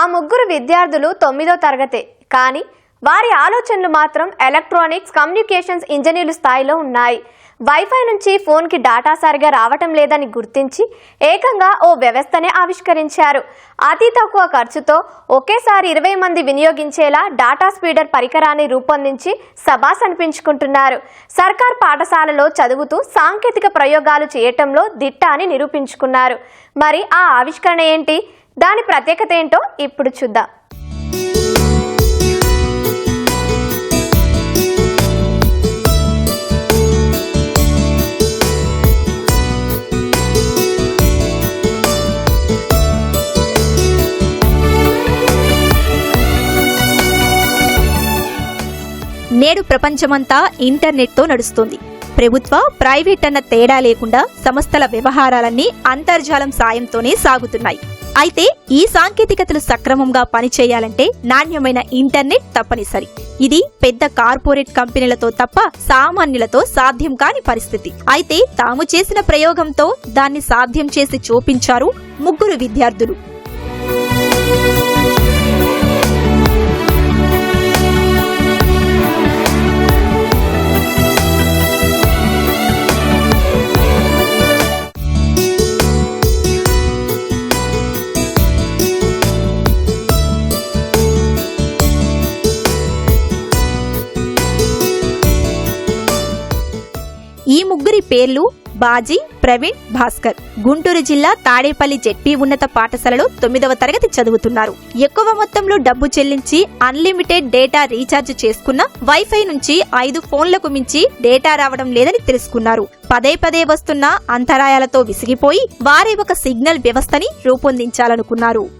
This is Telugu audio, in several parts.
ఆ ముగ్గురు విద్యార్థులు తొమ్మిదో తరగతే. కానీ వారి ఆలోచనలు మాత్రం ఎలక్ట్రానిక్స్ కమ్యూనికేషన్స్ ఇంజనీర్లు స్థాయిలో ఉన్నాయి. వైఫై నుంచి ఫోన్కి డాటా సరిగా రావటం లేదని గుర్తించి ఏకంగా ఓ వ్యవస్థనే ఆవిష్కరించారు. అతి తక్కువ ఖర్చుతో ఒకేసారి ఇరవై మంది వినియోగించేలా డాటా స్పీడర్ పరికరాన్ని రూపొందించి సబాస్ అనిపించుకుంటున్నారు. సర్కార్ పాఠశాలలో చదువుతూ సాంకేతిక ప్రయోగాలు చేయటంలో దిట్ట అని నిరూపించుకున్నారు. మరి ఆ ఆవిష్కరణ ఏంటి? దాని ప్రత్యేకత ఏంటో ఇప్పుడు చూద్దాం. నేడు ప్రపంచమంతా ఇంటర్నెట్తో నడుస్తుంది. ప్రభుత్వ ప్రైవేట్ అన్న తేడా లేకుండా సంస్థల వ్యవహారాలన్నీ అంతర్జాలం సాయంతోనే సాగుతున్నాయి. అయితే ఈ సాంకేతికతలు సక్రమంగా పనిచేయాలంటే నాణ్యమైన ఇంటర్నెట్ తప్పనిసరి. ఇది పెద్ద కార్పొరేట్ కంపెనీలతో తప్ప సామాన్యులతో సాధ్యం కాని పరిస్థితి. అయితే తాము చేసిన ప్రయోగంతో దాన్ని సాధ్యం చేసి చూపించారు ముగ్గురు విద్యార్థులు. పేర్లు బాజీ ప్రవీణ్ భాస్కర్. గుంటూరు జిల్లా తాడేపల్లి జెడ్పీ ఉన్నత పాఠశాలలో తొమ్మిదవ తరగతి చదువుతున్నారు. ఎక్కువ మొత్తంలో డబ్బు చెల్లించి అన్లిమిటెడ్ డేటా రీఛార్జ్ చేసుకున్న వైఫై నుంచి ఐదు ఫోన్లకు మించి డేటా రావడం లేదని తెలుసుకున్నారు. పదే పదే వస్తున్న అంతరాయాలతో విసిగిపోయి వారే ఒక సిగ్నల్ వ్యవస్థని రూపొందించాలనుకున్నారు.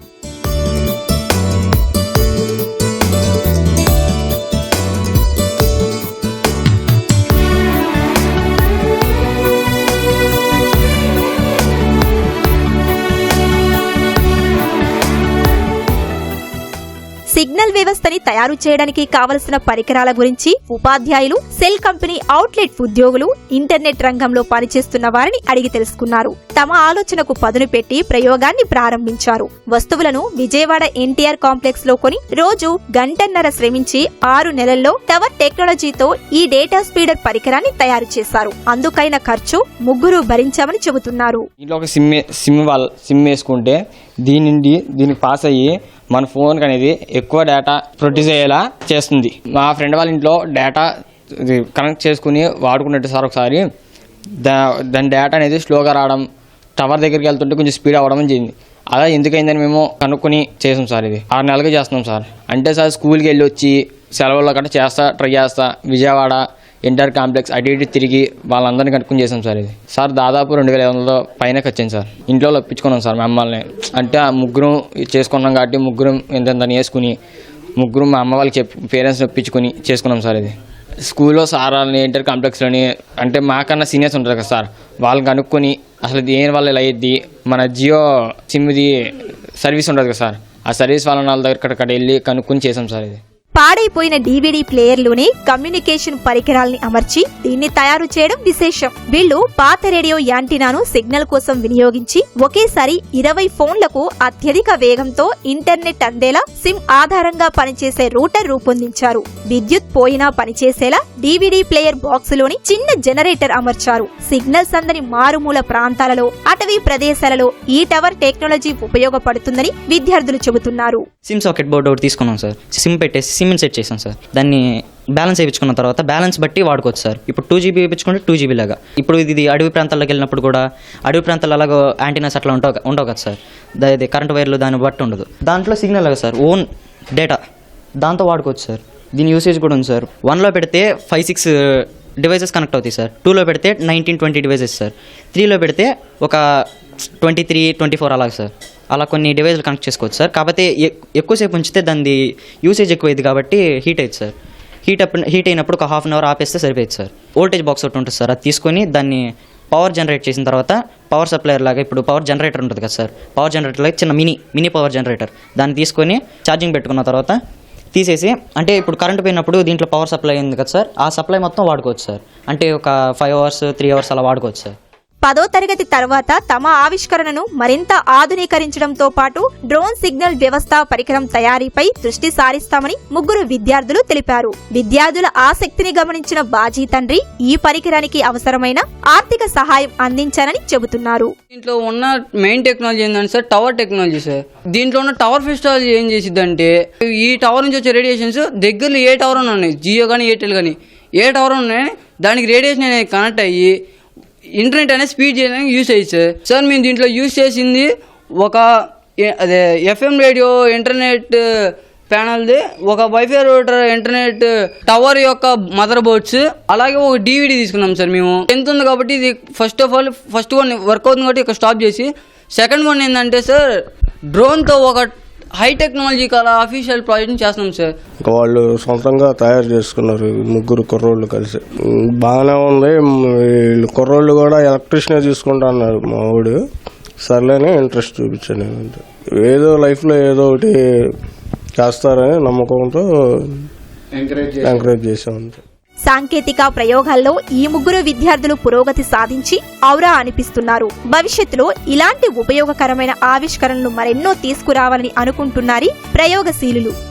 వ్యవస్థని తయారు చేయడానికి కావలసిన పరికరాల గురించి ఉపాధ్యాయులు సెల్ కంపెనీ అవుట్లెట్ ఉద్యోగులు ఇంటర్నెట్ రంగంలో పనిచేస్తున్న వారిని అడిగి తెలుసుకున్నారు. తమ ఆలోచనకు పదును పెట్టి ప్రయోగాన్ని ప్రారంభించారు. వస్తువులను విజయవాడ ఎన్టీఆర్ కాంప్లెక్స్లో కొని రోజు గంటన్నర శ్రమించి ఆరు నెలల్లో టవర్ టెక్నాలజీతో ఈ డేటా స్పీడర్ పరికరాన్ని తయారు చేశారు. అందుకైన ఖర్చు ముగ్గురు భరించామని చెబుతున్నారు. ఒక సిమ్ సిమ్ వాళ్ళ సిమ్ వేసుకుంటే దీని నుండి దీనికి పాస్ అయ్యి మన ఫోన్కి అనేది ఎక్కువ డేటా ప్రొడ్యూస్ అయ్యేలా చేస్తుంది. మా ఫ్రెండ్ వాళ్ళ ఇంట్లో డేటా ఇది కనెక్ట్ చేసుకుని వాడుకున్నట్టు సార్ ఒకసారి దా దాని డేటా అనేది స్లోగా రావడం టవర్ దగ్గరికి వెళ్తుంటే కొంచెం స్పీడ్ అవ్వడం జరిగింది అలా ఎందుకైందని మేము కనుక్కొని చేసాం సార్ ఇది. ఆరు నెలలుగా చేస్తున్నాం సార్. అంటే సార్ స్కూల్కి వెళ్ళి వచ్చి సెలవుల్లో గట్రా చేస్తా ట్రై చేస్తా విజయవాడ ఇంటర్ కాంప్లెక్స్ అటు ఇటు తిరిగి వాళ్ళందరినీ కనుక్కొని చేసాం సార్ ఇది. సార్ దాదాపు రెండు వేల ఐదు వందల పైన ఖర్చింది సార్. ఇంట్లో ఒప్పించుకున్నాం సార్ మమ్మల్ని. అంటే ఆ ముగ్గురం చేసుకున్నాం కాబట్టి ముగ్గురం ఇంత వేసుకుని ముగ్గురు మా అమ్మ వాళ్ళకి చెప్పి పేరెంట్స్ని ఒప్పించుకుని చేసుకున్నాం సార్ ఇది. స్కూల్లో సార్ వాళ్ళని ఇంటర్ కాంప్లెక్స్లోని అంటే మాకన్నా సీనియర్స్ ఉంటారు కదా సార్. వాళ్ళని కనుక్కొని అసలు దేని వల్ల ఇలా అయ్యిద్ది? మన జియో సిమ్ది సర్వీస్ ఉంటుంది కదా సార్. ఆ సర్వీస్ వాళ్ళ వాళ్ళ దగ్గర అక్కడ వెళ్ళి కనుక్కొని చేసాం సార్ ఇది. పాడైపోయిన డీవీడీ ప్లేయర్లోనే కమ్యూనికేషన్ పరికరాల్ని అమర్చి దీన్ని తయారు చేయడం విశేషం. వీళ్ళు పాత రేడియో యాంటీనాను సిగ్నల్ కోసం వినియోగించి ఒకేసారి ఇరవై ఫోన్లకు అత్యధిక వేగంతో ఇంటర్నెట్ అందేలా సిమ్ ఆధారంగా పనిచేసే రూటర్ రూపొందించారు. విద్యుత్ పోయినా పనిచేసేలా డివిడి ప్లేయర్ బాక్స్లోని చిన్న జనరేటర్ అమర్చారు. సిగ్నల్స్ అందని మారుమూల ప్రాంతాలలో అటవీ ప్రదేశాలలో ఈ టవర్ టెక్నాలజీ ఉపయోగపడుతుందని విద్యార్థులు చెబుతున్నారు. సిమ్ సాకెట్ బోర్డు ఒకటి తీసుకున్నాం సార్. సిమ్ పెట్టేసి సిమ్ సెట్ చేసాం సార్. దాన్ని బ్యాలెన్స్ వేయించుకున్న తర్వాత బ్యాలెన్స్ బట్టి వాడుకోవచ్చు సార్. ఇప్పుడు టూ జీబీ వేయించుకుంటే టూ జీబీ లాగా. ఇప్పుడు ఇది అడవి ప్రాంతాల్లోకి వెళ్ళినప్పుడు కూడా అడవి ప్రాంతాలు అలాగో యాంటీనాస్ అట్లా ఉంటావు ఉండవు కదా సార్. అది ఇది కరెంట్ వైర్లు దాన్ని బట్టి ఉండదు. దాంట్లో సిగ్నల్ లాగా సార్. ఓన్ డేటా దాంతో వాడుకోవచ్చు సార్. దీని యూసేజ్ కూడా ఉంది సార్. వన్లో పెడితే ఫైవ్ సిక్స్ డివైసెస్ కనెక్ట్ అవుతాయి సార్. టూలో పెడితే నైన్టీన్ ట్వంటీ డివైసెస్ సార్. త్రీలో పెడితే ఒక ట్వంటీ త్రీ ట్వంటీ ఫోర్ అలాగ సార్. అలా కొన్ని డివైస్లు కనెక్ట్ చేసుకోవచ్చు సార్. కాకపోతే ఎ- ఎక్కువసేపు ఉంచితే దాని యూసేజ్ ఎక్కువైంది కాబట్టి హీట్ అయ్యింది సార్. హీట్ అప్ హీట్ అయినప్పుడు ఒక హాఫ్ అన్ అవర్ ఆపేస్తే సరిపోయింది సార్. ఓల్టేజ్ బాక్స్ ఒకటి ఉంటుంది సార్. అది తీసుకొని దాన్ని పవర్ జనరేట్ చేసిన తర్వాత పవర్ సప్లయర్ లాగా ఇప్పుడు పవర్ జనరేటర్ ఉంటుంది కదా సార్. పవర్ జనరేటర్ లాగా చిన్న మినీ మినీ పవర్ జనరేటర్ దాన్ని తీసుకొని ఛార్జింగ్ పెట్టుకున్న తర్వాత తీసేసి అంటే ఇప్పుడు కరెంట్ పోయినప్పుడు దీంట్లో పవర్ సప్లై అయింది కదా సార్. ఆ సప్లై మొత్తం వాడుకోవచ్చు సార్. అంటే ఒక ఫైవ్ అవర్స్ త్రీ అవర్స్ అలా వాడుకోవచ్చు సార్. పదో తరగతి తర్వాత తమ ఆవిష్కరణను మరింత ఆధునీకరించడంతో పాటు డ్రోన్ సిగ్నల్ వ్యవస్థ పరికరం తయారీపై దృష్టి సారిస్తామని ముగ్గురు విద్యార్థులు తెలిపారు. విద్యార్థుల ఆసక్తిని గమనించిన బాజీ తండ్రి ఈ పరికరానికి అవసరమైన ఆర్థిక సహాయం అందించానని చెబుతున్నారు. దీంట్లో ఉన్న మెయిన్ టెక్నాలజీ ఏంటంటే సార్ టవర్ టెక్నాలజీ సార్. దీంట్లో ఉన్న టవర్ ఫెస్టాలజీ ఏం చేసిద్దంటే ఈ టవర్ నుంచి వచ్చే రేడియేషన్స్ దగ్గరలో ఏ టవర్ ఉన్నాయి? జియో కానీ ఎయిర్టెల్ కానీ ఏ టవర్ ఉన్నాయి? దానికి రేడియేషన్ అనేది కనెక్ట్ అయ్యి ఇంటర్నెట్ అనేది స్పీడ్ చేయడానికి యూస్ అయ్యి సార్ మేము దీంట్లో యూస్ చేసింది ఒక అదే ఎఫ్ఎం రేడియో ఇంటర్నెట్ ప్యానల్ది ఒక వైఫై రూటర్ ఇంటర్నెట్ టవర్ యొక్క మదర్ బోర్డ్స్ అలాగే ఒక డివిడి తీసుకున్నాం సార్ మేము. టెన్త్ ఉంది కాబట్టి ఇది first of all first one work అవుతుంది కాబట్టి ఇక్కడ స్టాప్ చేసి. సెకండ్ వన్ ఏంటంటే సార్ డ్రోన్తో ఒక హై టెక్నాలజీ కల అఫీషియల్ ప్రాజెక్ట్ చేస్తున్నాం సార్. ఇంకా వాళ్ళు సొంతంగా తయారు చేసుకున్నారు ముగ్గురు కుర్రోళ్ళు కలిసి. బాగానే ఉంది. వీళ్ళు కుర్రోళ్ళు కూడా ఎలక్ట్రీషియన్ తీసుకుంటా అన్నారు మా వాడు సర్లేని ఇంట్రెస్ట్ చూపించాను నేను. ఏదో లైఫ్లో ఏదో ఒకటి చేస్తారని నమ్మకంతో ఎంకరేజ్ చేసాం అంతే. సాంకేతిక ప్రయోగాల్లో ఈ ముగ్గురు విద్యార్థులు పురోగతి సాధించి ఔరా అనిపిస్తున్నారు. భవిష్యత్తులో ఇలాంటి ఉపయోగకరమైన ఆవిష్కరణలు మరెన్నో తీసుకురావాలని అనుకుంటున్నారు ప్రయోగశీలులు.